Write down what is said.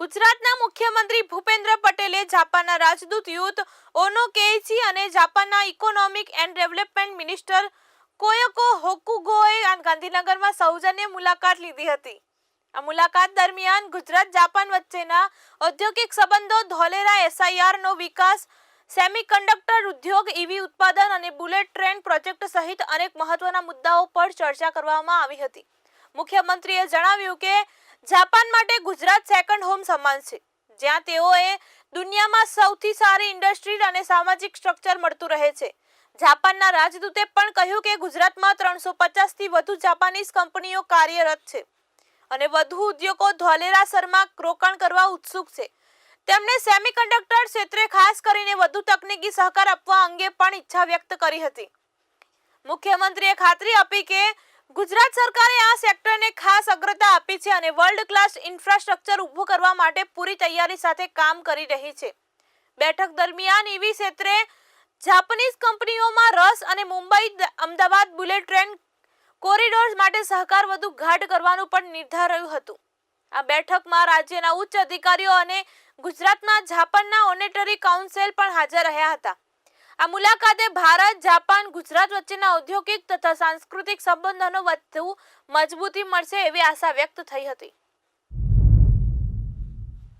ગુજરાતના મુખ્યમંત્રી ભૂપેન્દ્ર પટેલે જાપાનના રાજદૂત યુથ ઓનો કેઇચી અને જાપાનના ઇકોનોમિક એન્ડ ડેવલપમેન્ટ મિનિસ્ટર કોયકો હોકુગોએ ગાંધીનગરમાં સૌજન્ય મુલાકાત લીધી હતી. આ મુલાકાત દરમિયાન ગુજરાત જાપાન વચ્ચેના ઔદ્યોગિક સંબંધો, ધોલેરા એસઆઈઆરનો વિકાસ, સેમિકન્ડક્ટર ઉદ્યોગ ઈવી ઉત્પાદન અને બુલેટ ટ્રેન પ્રોજેક્ટ સહિત અનેક મહત્વના મુદ્દાઓ પર ચર્ચા કરવામાં આવી હતી. મુખ્યમંત્રીએ જણાવ્યું કે જાપાન માટે ગુજરાત સેકન્ડ હોમ સમાન છે, જ્યાં તેઓએ દુનિયામાં સૌથી સારી ઇન્ડસ્ટ્રી અને સામાજિક સ્ટ્રક્ચર મળતું રહે છે. જાપાનના રાજદૂતે પણ કહ્યું કે ગુજરાતમાં ત્રણસો પચાસથી વધુ જાપાનીઝ કંપનીઓ કાર્યરત છે અને વધુ ઉદ્યોગો ધોલેરાસરમાં રોકાણ કરવા ઉત્સુક છે. તેમણે સેમિકન્ડક્ટર ક્ષેત્રે ખાસ કરીને વધુ તકનીકી સહકાર આપવા અંગે પણ ઈચ્છા વ્યક્ત કરી હતી. મુખ્યમંત્રીએ ખાતરી આપી કે ગુજરાત સરકારે આ સેક્ટરને ખાસ અગ્રતા આપી છે અને વર્લ્ડ ક્લાસ ઇન્ફ્રાસ્ટ્રક્ચર ઊભું કરવા માટે પૂરી તૈયારી સાથે કામ કરી રહી છે. બેઠક દરમિયાન ઈવી ક્ષેત્રે જાપાનીઝ કંપનીઓમાં રસ અને Mumbai Ahmedabad bullet train corridors માટે સહકાર વધુ ગાઢ કરવાનું પણ નિર્ધાર્યું હતું. આ બેઠકમાં રાજ્યના ઉચ્ચ અધિકારીઓ અને ગુજરાતમાં જાપાનના ઓનેટરી કાઉન્સિલ પણ હાજર રહ્યા હતા. આ મુલાકાતે ભારત, જાપાન, ગુજરાત વચ્ચેના ઔદ્યોગિક તથા સાંસ્કૃતિક સંબંધોનો વધુ મજબૂતી મળશે એવી આશા વ્યક્ત થઈ હતી.